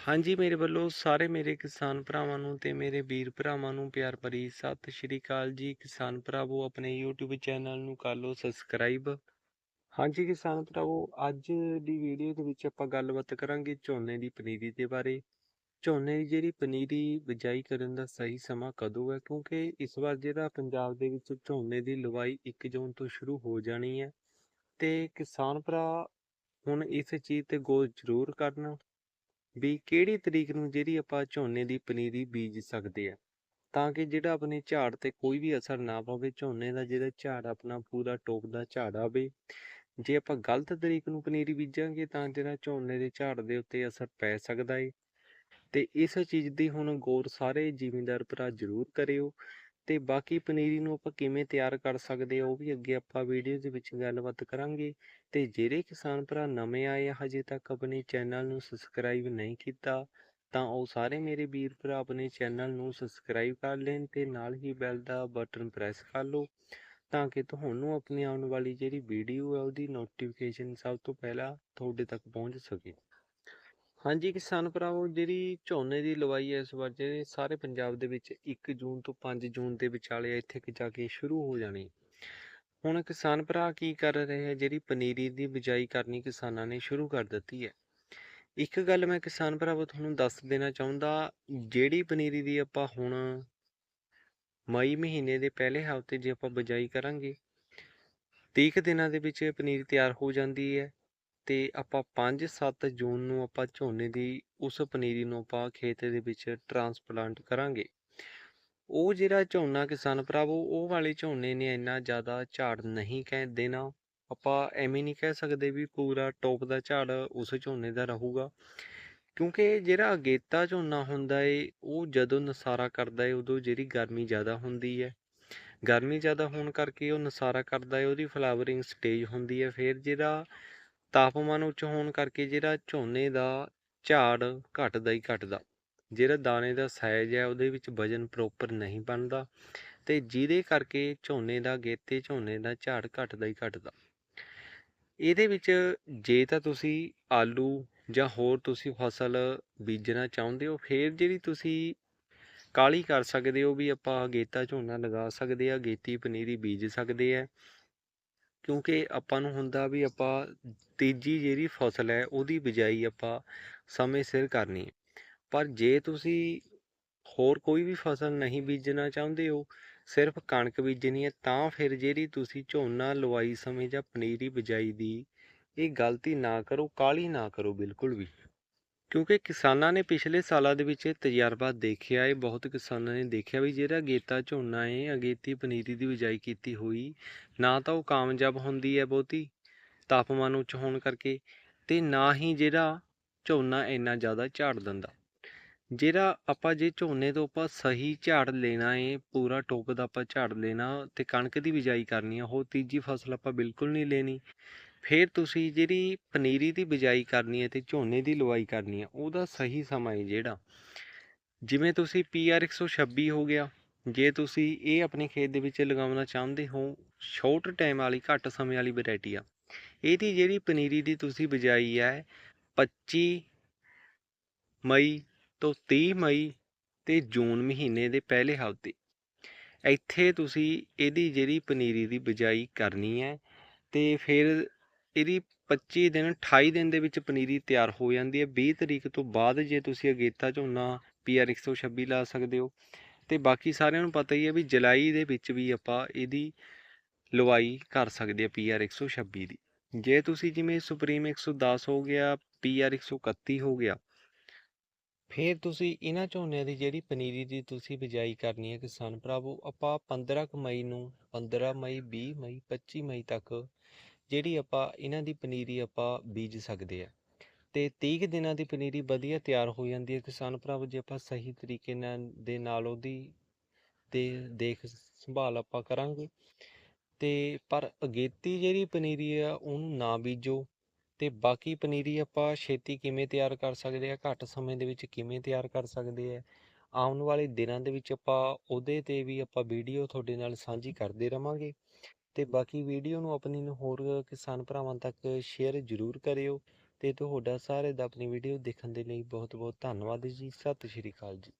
ਹਾਂਜੀ, ਮੇਰੇ ਵੱਲੋਂ ਸਾਰੇ ਮੇਰੇ ਕਿਸਾਨ ਭਰਾਵਾਂ ਨੂੰ ਤੇ ਮੇਰੇ ਵੀਰ ਭਰਾਵਾਂ ਨੂੰ ਪਿਆਰ ਭਰੀ ਸਤਿ ਸ਼੍ਰੀ ਅਕਾਲ ਜੀ। ਕਿਸਾਨ ਭਰਾਵੋ, ਆਪਣੇ YouTube ਚੈਨਲ ਨੂੰ ਕਰ ਲਓ ਸਬਸਕ੍ਰਾਈਬ ਹਾਂਜੀ, ਕਿਸਾਨ ਭਰਾਵੋ, ਅੱਜ ਦੀ ਵੀਡੀਓ ਦੇ ਵਿੱਚ ਆਪਾਂ ਗੱਲਬਾਤ ਕਰਾਂਗੇ ਝੋਨੇ ਦੀ ਪਨੀਰੀ ਦੇ ਬਾਰੇ। ਝੋਨੇ ਦੀ ਜਿਹੜੀ ਪਨੀਰੀ ਬਿਜਾਈ ਕਰਨ ਦਾ ਸਹੀ ਸਮਾਂ ਕਦੋਂ ਹੈ? ਕਿਉਂਕਿ ਇਸ ਵਾਰ ਜਿਹੜਾ ਪੰਜਾਬ ਦੇ ਵਿੱਚ ਝੋਨੇ ਦੀ ਲਵਾਈ 1 ਜੂਨ ਤੋਂ ਸ਼ੁਰੂ ਹੋ ਜਾਣੀ ਹੈ। ਤੇ ਕਿਸਾਨ ਭਰਾ, ਹੁਣ ਇਸ ਚੀਜ਼ ਤੇ ਗੌਰ ਜ਼ਰੂਰ ਕਰਨ। ਵੀ ਕਿਹੜੀ ਤਰੀਕ ਨੂੰ ਜਿਹੜੀ ਆਪਾਂ ਝੋਨੇ ਦੀ ਪਨੀਰੀ ਬੀਜ ਸਕਦੇ ਆ। ਤਾਂ ਕਿ ਜਿਹੜਾ ਆਪਣੇ ਝਾੜ ਤੇ ਕੋਈ ਵੀ ਅਸਰ ਨਾ ਪਵੇ, ਝੋਨੇ ਦਾ ਜਿਹੜਾ ਝਾੜ ਆਪਣਾ ਪੂਰਾ ਟੋਪ ਦਾ ਝਾੜ ਆਵੇ। ਜੇ ਆਪਾਂ ਗਲਤ ਤਰੀਕ ਨੂੰ ਪਨੀਰੀ ਬੀਜਾਂਗੇ, ਤਾਂ ਜਿਹੜਾ ਝੋਨੇ ਦੇ ਝਾੜ ਦੇ ਉੱਤੇ ਅਸਰ ਪੈ ਸਕਦਾ ਏ। ਤੇ ਇਸ ਚੀਜ਼ ਦੀ ਹੁਣ ਗੌਰ ਸਾਰੇ ਜ਼ਿਮੀਂਦਾਰ ਭਰਾ ਜ਼ਰੂਰ ਕਰਿਓ। ਤੇ ਬਾਕੀ ਪਨੀਰੀ ਨੂੰ ਆਪਾਂ ਕਿਵੇਂ ਤਿਆਰ ਕਰ ਸਕਦੇ ਆ ਉਹ ਵੀ ਅੱਗੇ ਆਪਾਂ ਵੀਡੀਓ ਦੇ ਵਿੱਚ ਗੱਲਬਾਤ ਕਰਾਂਗੇ। ਤੇ ਜਿਹੜੇ ਕਿਸਾਨ ਭਰਾ ਨਵੇਂ ਆਏ ਆ, ਹਜੇ ਤੱਕ ਆਪਣੇ ਚੈਨਲ ਨੂੰ ਸਬਸਕ੍ਰਾਈਬ ਨਹੀਂ ਕੀਤਾ, ਤਾਂ ਉਹ ਸਾਰੇ ਮੇਰੇ ਵੀਰ ਭਰਾ ਆਪਣੇ ਚੈਨਲ ਨੂੰ ਸਬਸਕ੍ਰਾਈਬ ਕਰ ਲੈਣ ਤੇ ਨਾਲ ਹੀ ਬੈਲ ਦਾ ਬਟਨ ਪ੍ਰੈਸ ਕਰ ਲਓ, ਤਾਂ ਕਿ ਤੁਹਾਨੂੰ ਆਪਣੀ ਆਉਣ ਵਾਲੀ ਜਿਹੜੀ ਵੀਡੀਓ ਹੈ ਉਹਦੀ ਨੋਟੀਫਿਕੇਸ਼ਨ ਸਭ ਤੋਂ ਪਹਿਲਾਂ ਤੁਹਾਡੇ ਤੱਕ ਪਹੁੰਚ ਸਕੇ। ਹਾਂਜੀ, ਕਿਸਾਨ ਭਰਾਵੋ, ਜਿਹੜੀ ਝੋਨੇ ਦੀ ਲਵਾਈ ਹੈ ਇਸ ਵਾਰ, ਜਿਹੜੇ ਸਾਰੇ ਪੰਜਾਬ ਦੇ ਵਿੱਚ 1 ਜੂਨ ਤੋਂ 5 ਜੂਨ ਦੇ ਵਿਚਾਲੇ ਇੱਥੇ ਕਿ ਜਾ ਕੇ ਸ਼ੁਰੂ ਹੋ ਜਾਣੀ। ਹੁਣ ਕਿਸਾਨ ਭਰਾ ਕੀ ਕਰ ਰਹੇ ਹੈ? ਜਿਹੜੀ ਪਨੀਰੀ ਦੀ ਬਿਜਾਈ ਕਰਨੀ ਕਿਸਾਨਾਂ ਨੇ ਸ਼ੁਰੂ ਕਰ ਦਿੱਤੀ ਹੈ। ਇੱਕ ਗੱਲ ਮੈਂ ਕਿਸਾਨ ਭਰਾਵੋ ਤੁਹਾਨੂੰ ਦੱਸ ਦੇਣਾ ਚਾਹੁੰਦਾ, ਜਿਹੜੀ ਪਨੀਰੀ ਦੀ ਆਪਾਂ ਹੁਣ ਮਈ ਮਹੀਨੇ ਦੇ ਪਹਿਲੇ ਹਫ਼ਤੇ ਜੇ ਆਪਾਂ ਬਿਜਾਈ ਕਰਾਂਗੇ 30 ਦਿਨਾਂ ਦੇ ਵਿੱਚ ਇਹ ਪਨੀਰੀ ਤਿਆਰ ਹੋ ਜਾਂਦੀ ਹੈ। ਤੇ ਆਪਾਂ 5-7 ਜੂਨ ਨੂੰ ਆਪਾਂ ਝੋਨੇ ਦੀ, ਉਸ ਪਨੀਰੀ ਨੂੰ ਆਪਾਂ ਖੇਤ ਦੇ ਵਿੱਚ ਟਰਾਂਸਪਲਾਂਟ ਕਰਾਂਗੇ। ਉਹ ਜਿਹੜਾ ਝੋਨਾ ਕਿਸਾਨ ਭਰਾਵੋ, ਉਹ ਵਾਲੇ ਝੋਨੇ ਨੇ ਇੰਨਾ ਜ਼ਿਆਦਾ ਝਾੜ ਨਹੀਂ ਕਹਿ ਦੇਣਾ। ਆਪਾਂ ਐਵੇਂ ਨਹੀਂ ਕਹਿ ਸਕਦੇ ਵੀ ਪੂਰਾ ਟੌਪ ਦਾ ਝਾੜ ਉਸ ਝੋਨੇ ਦਾ ਰਹੂਗਾ। ਕਿਉਂਕਿ ਜਿਹੜਾ ਅਗੇਤਾ ਝੋਨਾ ਹੁੰਦਾ ਏ, ਉਹ ਜਦੋਂ ਨਸਾਰਾ ਕਰਦਾ ਏ, ਉਦੋਂ ਜਿਹੜੀ ਗਰਮੀ ਜ਼ਿਆਦਾ ਹੁੰਦੀ ਹੈ ਗਰਮੀ ਜ਼ਿਆਦਾ ਹੋਣ ਕਰਕੇ ਉਹ ਨਸਾਰਾ ਕਰਦਾ ਏ, ਉਹਦੀ ਫਲਾਵਰਿੰਗ ਸਟੇਜ ਹੁੰਦੀ ਹੈ ਫਿਰ ਜਿਹੜਾ ਤਾਪਮਾਨ ਉੱਚ ਹੋਣ ਕਰਕੇ ਜਿਹੜਾ ਝੋਨੇ ਦਾ ਝਾੜ ਘਟਦਾ ਹੀ ਘਟਦਾ। ਜਿਹੜਾ ਦਾਣੇ ਦਾ ਸਾਈਜ਼ ਹੈ ਉਹਦੇ ਵਿੱਚ ਵਜਨ ਪ੍ਰੋਪਰ ਨਹੀਂ ਬਣਦਾ ਤੇ ਜਿਹਦੇ ਕਰਕੇ ਝੋਨੇ ਦਾ ਗੇਤੇ ਝੋਨੇ ਦਾ ਝਾੜ ਘਟਦਾ ਹੀ ਘਟਦਾ। ਇਹਦੇ ਵਿੱਚ ਜੇ ਤਾਂ ਤੁਸੀਂ ਆਲੂ ਜਾਂ ਹੋਰ ਤੁਸੀਂ ਫਸਲ ਬੀਜਣਾ ਚਾਹੁੰਦੇ ਹੋ, ਫਿਰ ਜਿਹੜੀ ਤੁਸੀਂ ਕਾਲੀ ਕਰ ਸਕਦੇ ਹੋ ਵੀ ਆਪਾਂ ਗੇਤਾ ਝੋਨਾ ਲਗਾ ਸਕਦੇ ਆ ਅਗੇਤੀ ਪਨੀਰੀ ਬੀਜ ਸਕਦੇ ਆ। ਕਿਉਂਕਿ ਆਪਾਂ ਨੂੰ ਹੁੰਦਾ ਵੀ ਆਪਾਂ ਤੀਜੀ ਜਿਹੜੀ ਫਸਲ ਹੈ, ਉਹਦੀ ਬਿਜਾਈ ਆਪਾਂ ਸਮੇਂ ਸਿਰ ਕਰਨੀ ਹੈ। ਪਰ ਜੇ ਤੁਸੀਂ ਹੋਰ ਕੋਈ ਵੀ ਫਸਲ ਨਹੀਂ ਬੀਜਣਾ ਚਾਹੁੰਦੇ ਹੋ, ਸਿਰਫ ਕਣਕ ਬੀਜਣੀ ਹੈ, ਤਾਂ ਫਿਰ ਜਿਹੜੀ ਤੁਸੀਂ ਝੋਨਾ ਲਵਾਈ ਸਮੇਂ ਜਾਂ ਪਨੀਰੀ ਬਿਜਾਈ ਦੀ, ਇਹ ਗਲਤੀ ਨਾ ਕਰੋ ਕਾਲੀ ਨਾ ਕਰੋ ਬਿਲਕੁਲ ਵੀ। ਕਿਉਂਕਿ ਕਿਸਾਨਾਂ ਨੇ ਪਿਛਲੇ ਸਾਲਾਂ ਦੇ ਵਿੱਚ ਇਹ ਤਜਰਬਾ ਦੇਖਿਆ ਹੈ ਬਹੁਤ ਕਿਸਾਨਾਂ ਨੇ ਦੇਖਿਆ ਵੀ ਜਿਹੜਾ ਅਗੇਤਾ ਝੋਨਾ ਹੈ, ਅਗੇਤੀ ਪਨੀਰੀ ਦੀ ਬਿਜਾਈ ਕੀਤੀ ਹੋਈ, ਨਾ ਤਾਂ ਉਹ ਕਾਮਯਾਬ ਹੁੰਦੀ ਹੈ ਬਹੁਤੀ ਤਾਪਮਾਨ ਉੱਚ ਹੋਣ ਕਰਕੇ ਤੇ ਨਾ ਹੀ ਜਿਹੜਾ ਝੋਨਾ ਇੰਨਾ ਜ਼ਿਆਦਾ ਝਾੜ ਦਿੰਦਾ। ਜਿਹੜਾ ਆਪਾਂ ਜੇ ਝੋਨੇ ਤੋਂ ਆਪਾਂ ਸਹੀ ਝਾੜ ਲੈਣਾ ਹੈ, ਪੂਰਾ ਟੋਪ ਦਾ ਆਪਾਂ ਝਾੜ ਲੈਣਾ ਤੇ ਕਣਕ ਦੀ ਬਿਜਾਈ ਕਰਨੀ ਆ ਉਹ ਤੀਜੀ ਫਸਲ ਆਪਾਂ ਬਿਲਕੁਲ ਨਹੀਂ ਲੈਣੀ। ਫਿਰ ਤੁਸੀਂ ਜਿਹੜੀ ਪਨੀਰੀ ਦੀ ਬਿਜਾਈ ਕਰਨੀ ਹੈ ਤੇ ਝੋਨੇ ਦੀ ਲਵਾਈ ਕਰਨੀ ਹੈ, ਉਹਦਾ ਸਹੀ ਸਮਾਂ ਹੈ ਜਿਹੜਾ। ਜਿਵੇਂ ਤੁਸੀਂ PR 126 ਹੋ ਗਿਆ, ਜੇ ਤੁਸੀਂ ਇਹ ਆਪਣੇ ਖੇਤ ਦੇ ਵਿੱਚ ਲਗਾਉਣਾ ਚਾਹੁੰਦੇ ਹੋ ਸ਼ਾਰਟ ਟਾਈਮ ਵਾਲੀ, ਘੱਟ ਸਮੇਂ ਵਾਲੀ ਵੈਰਾਈਟੀ ਆ। ਇਹਦੀ ਜਿਹੜੀ ਪਨੀਰੀ ਦੀ ਤੁਸੀਂ ਬਿਜਾਈ ਹੈ 25 ਮਈ ਤੋਂ 30 ਮਈ ਤੇ ਜੂਨ ਮਹੀਨੇ ਦੇ ਪਹਿਲੇ ਹਫ਼ਤੇ। ਇੱਥੇ ਤੁਸੀਂ ਇਹਦੀ ਜਿਹੜੀ ਪਨੀਰੀ ਦੀ ਬਿਜਾਈ ਕਰਨੀ ਹੈ ਤੇ ਫਿਰ ਇਹਦੀ 25 ਦਿਨ 28 ਦਿਨ ਦੇ ਵਿੱਚ ਪਨੀਰੀ ਤਿਆਰ ਹੋ ਜਾਂਦੀ ਹੈ। 20 ਤਰੀਕ ਤੋਂ ਬਾਅਦ ਜੇ ਤੁਸੀਂ ਅਗੇਤਾ ਝੋਨਾ PR 126 ਲਾ ਸਕਦੇ ਹੋ। ਤੇ ਬਾਕੀ ਸਾਰਿਆਂ ਨੂੰ ਪਤਾ ਹੀ ਹੈ ਵੀ ਜੁਲਾਈ ਦੇ ਵਿੱਚ ਵੀ ਆਪਾਂ ਇਹਦੀ ਲਵਾਈ ਕਰ ਸਕਦੇ ਆ PR 126 ਦੀ। ਜੇ ਤੁਸੀਂ ਜਿਵੇਂ ਸੁਪਰੀਮ 110 ਹੋ ਗਿਆ PR 131 ਹੋ ਗਿਆ, ਫਿਰ ਤੁਸੀਂ ਇਹਨਾਂ ਝੋਨਿਆਂ ਦੀ ਜਿਹੜੀ ਪਨੀਰੀ ਦੀ ਤੁਸੀਂ ਬਿਜਾਈ ਕਰਨੀ ਹੈ ਕਿਸਾਨ ਭਰਾਵੋ, ਆਪਾਂ 15 ਕੁ ਮਈ ਨੂੰ 15 ਮਈ 20 ਮਈ 25 ਮਈ ਤੱਕ ਜਿਹੜੀ ਆਪਾਂ ਇਹਨਾਂ ਦੀ ਪਨੀਰੀ ਆਪਾਂ ਬੀਜ ਸਕਦੇ ਆ ਤੇ 30 ਕੁ ਦਿਨਾਂ ਦੀ ਪਨੀਰੀ ਵਧੀਆ ਤਿਆਰ ਹੋ ਜਾਂਦੀ ਹੈ। ਕਿਸਾਨ ਭਰਾਵੋ, ਜੇ ਆਪਾਂ ਸਹੀ ਤਰੀਕੇ ਨਾਲ ਦੇ ਨਾਲ ਉਹਦੀ ਤੇ ਦੇਖ ਸੰਭਾਲ ਆਪਾਂ ਕਰਾਂਗੇ। ਤੇ ਪਰ ਅਗੇਤੀ ਜਿਹੜੀ ਪਨੀਰੀ ਆ, ਉਹਨੂੰ ਨਾ ਬੀਜੋ। ਤੇ ਬਾਕੀ ਪਨੀਰੀ ਆਪਾਂ ਛੇਤੀ ਕਿਵੇਂ ਤਿਆਰ ਕਰ ਸਕਦੇ ਆ ਘੱਟ ਸਮੇਂ ਦੇ ਵਿੱਚ ਕਿਵੇਂ ਤਿਆਰ ਕਰ ਸਕਦੇ ਆ ਆਉਣ ਵਾਲੇ ਦਿਨਾਂ ਦੇ ਵਿੱਚ ਆਪਾਂ ਉਹਦੇ ਤੇ ਵੀ ਆਪਾਂ ਵੀਡੀਓ ਤੁਹਾਡੇ ਨਾਲ ਸਾਂਝੀ ਕਰਦੇ ਰਵਾਂਗੇ। ਤੇ ਬਾਕੀ ਵੀਡੀਓ ਨੂੰ ਆਪਣੀ ਨੂੰ ਹੋਰ ਕਿਸਾਨ ਭਰਾਵਾਂ ਤੱਕ ਸ਼ੇਅਰ ਜ਼ਰੂਰ ਕਰਿਓ ਤੇ ਤੁਹਾਡਾ ਸਾਰੇ ਦਾ ਆਪਣੀ ਵੀਡੀਓ ਦੇਖਣ ਦੇ ਲਈ ਬਹੁਤ ਬਹੁਤ ਧੰਨਵਾਦ ਜੀ। ਸਤਿ ਸ਼੍ਰੀ ਅਕਾਲ ਜੀ।